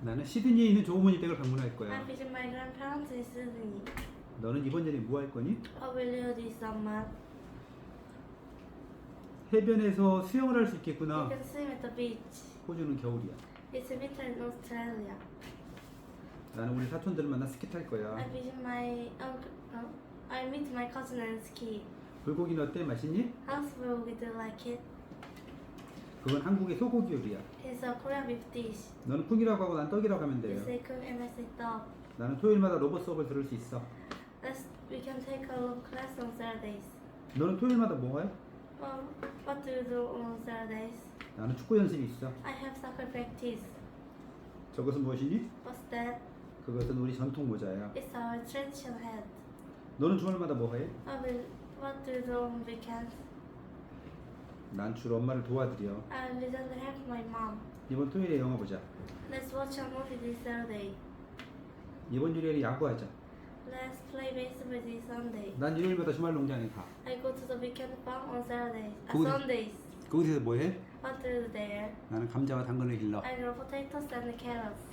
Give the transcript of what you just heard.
나는 시드니에 있는 조부모님 댁을 방문할 거야. I visit my grandparents in Sydney. 너는 이번 여름에 뭐 할 거니? What will do this summer? 해변에서 수영을 할 수 You 있겠구나. can swim at the beach. 호주는 겨울이야. It's winter in Australia. 나는 우리 사촌들을 만나 스키 탈 거야. I visit my uncle. No, I meet my cousin and ski. 불고기는 어때? 맛있니? How's will you like it? 그건 한국의 소고기 요리야. It's a Korean beef dish. 너는 푹이라고 하고 난 떡이라고 하면 돼요. say cook and I say dog. 나는 토요일마다 로봇 수업을 들을 수 있어. Let's, we can take a class on Saturdays. 너는 토요일마다 뭐 해? Well, what do you do on Saturdays? 나는 축구 연습이 있어. I have soccer practice. 저것은 무엇이니? What's that? 그것은 우리 전통 모자야. It's our traditional hat. 너는 주말마다 뭐 해? I will, what do you do on weekends? 난 주로 엄마를 도와드려. I usually help my mom. 이번 토요일에 영화 보자. Let's watch a movie this Saturday. 이번 일요일에 야구하자. Let's play baseball this Sunday. 난 일요일마다 주말 농장에 가. I go to the weekend farm on Saturdays. Uh, 거기서- Sundays. 거기서 뭐 해? What do you do there? 나는 감자와 당근을 길러. I grow potatoes and carrots.